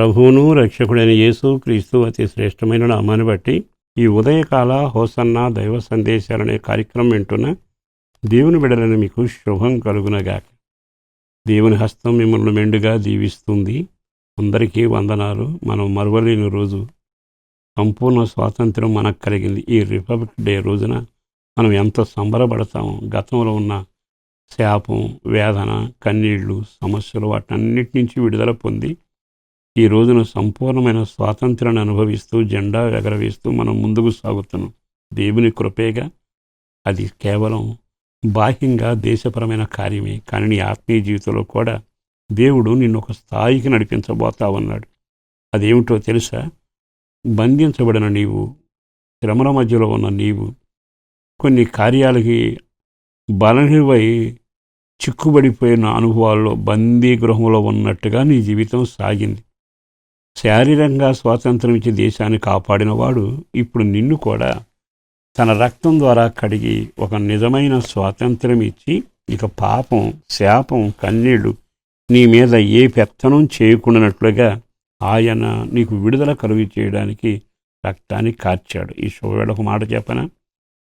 ప్రభువును రక్షకుడైన యేసు క్రీస్తు అతి శ్రేష్టమైన నామాన్ని బట్టి ఈ ఉదయకాల హోసన్న దైవ సందేశాలనే కార్యక్రమం వింటున్న దేవుని బిడలని మీకు శుభం కలుగునగాక. దేవుని హస్తం మిమ్మల్ని మెండుగా దీవిస్తుంది. అందరికీ వందనాలు. మనం మరువలేని రోజు సంపూర్ణ స్వాతంత్రం మనకు కలిగింది. ఈ రిపబ్లిక్ డే రోజున మనం ఎంత సంబరపడతాము గతంలో ఉన్న శాపం వేదన కన్నీళ్ళు సమస్యలు వాటన్నిటి నుంచి విడుదల పొంది ఈ రోజున సంపూర్ణమైన స్వాతంత్రాన్ని అనుభవిస్తూ జెండా ఎగరవేస్తూ మనం ముందుకు సాగుతున్నాం. దేవుని కృపేగా అది కేవలం బాహ్యంగా దేశపరమైన కార్యమే. కానీ నీ ఆత్మీయ జీవితంలో కూడా దేవుడు నిన్ను ఒక స్థాయికి నడిపించబోతా ఉన్నాడు. అదేమిటో తెలుసా? బంధించబడిన నీవు శ్రమల మధ్యలో ఉన్న నీవు కొన్ని కార్యాలకి బలనివై చిక్కుబడిపోయిన అనుభవాల్లో బందీ గృహంలో ఉన్నట్టుగా నీ జీవితం సాగింది. శారీరంగా స్వాతంత్రం ఇచ్చి దేశాన్ని కాపాడినవాడు ఇప్పుడు నిన్ను కూడా తన రక్తం ద్వారా కడిగి ఒక నిజమైన స్వాతంత్రం ఇచ్చి ఇక పాపం శాపం కన్నీళ్ళు నీ మీద ఏ పెత్తనం చేయకుండానట్లుగా ఆయన నీకు విడుదల కలుగు చేయడానికి రక్తాన్ని కార్చాడు. ఈ శుభవేళ ఒక మాట చెప్పనా?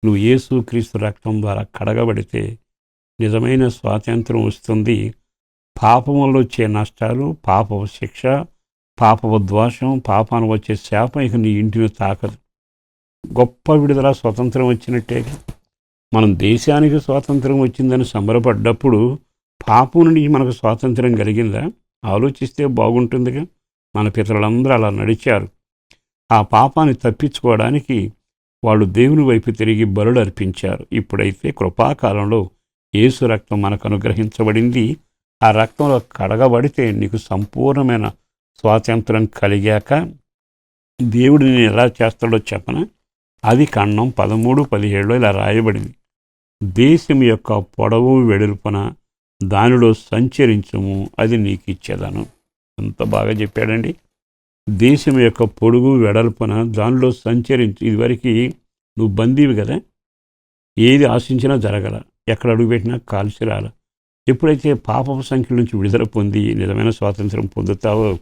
నువ్వు యేసు క్రీస్తు రక్తం ద్వారా కడగబడితే నిజమైన స్వాతంత్రం వస్తుంది. పాపం వల్ల వచ్చే నష్టాలు పాప శిక్ష పాప ద్వేషం పాపాన్ని వచ్చే శాపం ఇక నీ ఇంటిని తాకదు. గొప్ప విడుదల స్వతంత్రం వచ్చినట్టే. మనం దేశానికి స్వాతంత్రం వచ్చిందని సంబరపడ్డప్పుడు పాపం నుండి మనకు స్వాతంత్రం కలిగిందా? ఆలోచిస్తే బాగుంటుందిగా. మన పితరులందరూ అలా నడిచారు. ఆ పాపాన్ని తప్పించుకోవడానికి వాళ్ళు దేవుని వైపు తిరిగి బరుడు అర్పించారు. ఇప్పుడైతే కృపాకాలంలో ఏసు రక్తం మనకు అనుగ్రహించబడింది. ఆ రక్తంలో కడగబడితే నీకు సంపూర్ణమైన స్వాతంత్రం కలిగాక దేవుడు నేను ఎలా చేస్తాడో చెప్పన? అది కన్నం పదమూడు పదిహేడులో ఇలా రాయబడింది. దేశం యొక్క పొడవు వెడల్పున దానిలో సంచరించము అది నీకు ఇచ్చేదాను ఎంత బాగా చెప్పాడండి. దేశం యొక్క పొడుగు వెడల్పున దానిలో సంచరించు ఇదివరకు నువ్వు బందీవి కదా. ఏది ఆశించినా జరగల. ఎక్కడ అడుగుపెట్టినా కాల్చి రాల. ఎప్పుడైతే పాపపు సంఖ్యల నుంచి విడుదల పొంది నిజమైన స్వాతంత్రం పొందుతావో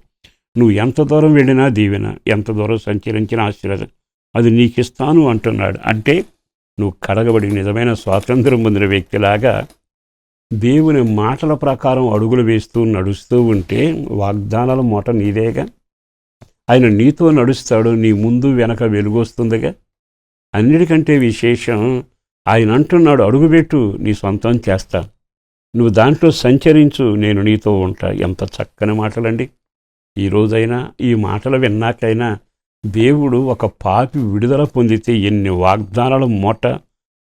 నువ్వు ఎంత దూరం వెళ్ళినా దీవెన ఎంత దూరం సంచరించినా ఆశీర్వాదం. అది నీకు ఇస్తాను అంటున్నాడు. అంటే నువ్వు కడగబడి నిజమైన స్వాతంత్రం పొందిన వ్యక్తిలాగా దేవుని మాటల ప్రకారం అడుగులు వేస్తూ నడుస్తూ ఉంటే వాగ్దానాల మూట నీదేగా? ఆయన నీతో నడుస్తాడు నీ ముందు వెనక వెలుగొస్తుందిగా అన్నిటికంటే విశేషం ఆయన అంటున్నాడు అడుగుపెట్టు నీ సొంతం చేస్తా. నువ్వు దాంట్లో సంచరించు నేను నీతో ఉంటా. ఎంత చక్కని మాటలండి. ఈ ఈ మాటలు విన్నాకైనా దేవుడు ఒక పాపి విడుదల పొందితే ఎన్ని వాగ్దానాల మూట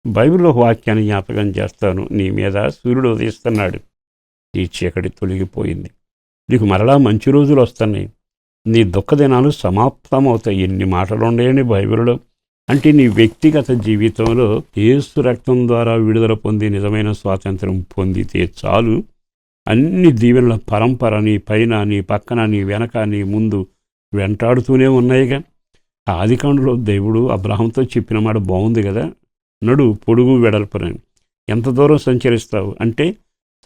బైబిల్లో వాక్యాన్ని జ్ఞాపకం చేస్తాను. నీ మీద సూర్యుడు ఉదయిస్తున్నాడు. ఈ చీకటి తొలగిపోయింది. నీకు మరలా మంచి రోజులు వస్తున్నాయి. నీ దుఃఖదినాలు సమాప్తమవుతాయి. ఎన్ని మాటలు ఉండేయండి బైబిల్లో అంటే నీ వ్యక్తిగత జీవితంలో ఏసు రక్తం ద్వారా విడుదల పొంది నిజమైన స్వాతంత్రం పొందితే చాలు. అన్ని దీవెనల పరంపర నీ పైన నీ పక్కన నీ వెనక నీ ముందు వెంటాడుతూనే ఉన్నాయిగా. ఆదికాండలో దేవుడు అబ్రహంతో చెప్పిన మాట బాగుంది కదా నడు పొడుగు వెడల్పని. ఎంత దూరం సంచరిస్తావు? అంటే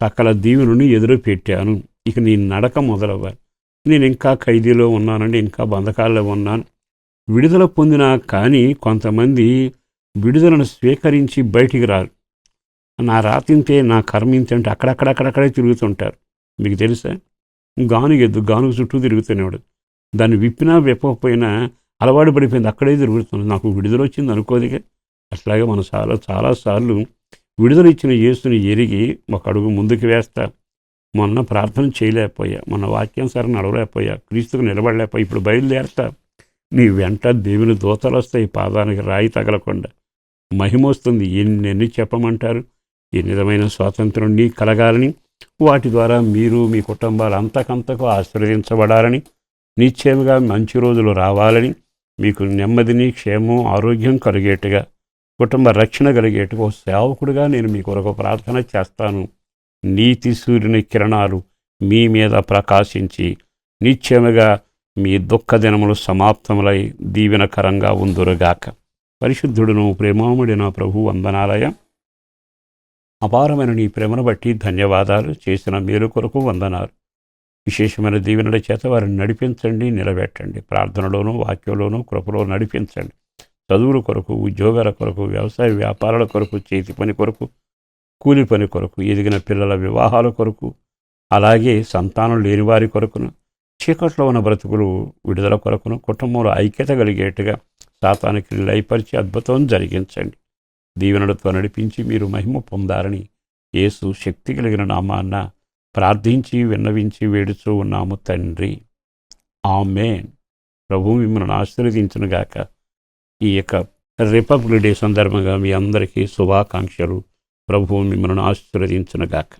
సకల దీవులను ఎదురు పెట్టాను ఇక నీ నడక మొదలవ్వాలి నేను ఇంకా ఖైదీలో ఉన్నానండి ఇంకా బంధకాల్లో ఉన్నాను. విడుదల పొందినా కానీ కొంతమంది విడుదలను స్వీకరించి బయటికి రారు. నా రాతింతే నా కర్మింతే అంటే అక్కడక్కడక్కడక్కడే తిరుగుతుంటారు. మీకు తెలుసా? గాను ఎద్దు గాను చుట్టూ తిరుగుతున్నాడు దాన్ని విప్పినా విప్పకపోయినా అలవాటు పడిపోయింది. అక్కడే తిరుగుతుంది నాకు విడుదల వచ్చింది అనుకోదిగా అట్లాగే మన చాలా చాలాసార్లు విడుదల ఇచ్చిన యేసుని ఎరిగి ఒక అడుగు ముందుకు వేస్తా. మొన్న ప్రార్థన చేయలేకపోయా. మొన్న వాక్యం సరే నడవలేకపోయా. క్రీస్తుకు నిలబడలేకపోయా. ఇప్పుడు బయలుదేరతా. నీ వెంట దేవుని దూతలు వస్తాయి పాదానికి రాయి తగలకుండా. మహిమ వస్తుంది. ఎన్నెన్ని చెప్పమంటారు? ఈ నిజమైన స్వాతంత్రం నీ కలగాలని వాటి ద్వారా మీరు మీ కుటుంబాలు అంతకంతకు ఆశ్రయించబడాలని నిశ్చయముగా మంచి రోజులు రావాలని మీకు నెమ్మదిని క్షేమం ఆరోగ్యం కలిగేట్టుగా కుటుంబ రక్షణ కలిగేట్టుగా సేవకుడుగా నేను మీ కొరకు ప్రార్థన చేస్తాను. నీతి సూర్యుని కిరణాలు మీ మీద ప్రకాశించి నిత్యముగా మీ దుఃఖ దినములు సమాప్తములై దీవెనకరంగా ఉందురుగాక. పరిశుద్ధుడును ప్రేమాముడి నా ప్రభు వందనాలయ. అపారమైన నీ ప్రేమను బట్టి ధన్యవాదాలు చేసిన మేలు కొరకు వందనాలు. విశేషమైన దీవెనల చేత వారిని నడిపించండి నిలబెట్టండి. ప్రార్థనలోనూ వాక్యంలోనూ కృపలో నడిపించండి. చదువుల కొరకు ఉద్యోగాల కొరకు వ్యవసాయ వ్యాపారాల కొరకు చేతి పని కొరకు కూలి పని కొరకు ఎదిగిన పిల్లల వివాహాల కొరకు అలాగే సంతానం లేని వారి కొరకును చీకట్లో ఉన్న బ్రతుకులు విడుదల కొరకును కుటుంబంలో ఐక్యత కలిగేట్టుగా సాతానికి లయపరిచి అద్భుతం జరిగించండి. దీవెనలతో నడిపించి మీరు మహిమ పొందాలని యేసు శక్తి కలిగిన నామాన్న ప్రార్థించి విన్నవించి వేడుచూ ఉన్నాము తండ్రి. ఆమెన్. ప్రభు మిమ్మల్ని ఆశీర్వదించునుగాక ఈ యొక్క రిపబ్లిక్ డే సందర్భంగా మీ అందరికీ శుభాకాంక్షలు. ప్రభు మిమ్మల్ని ఆశీర్వదించునుగాక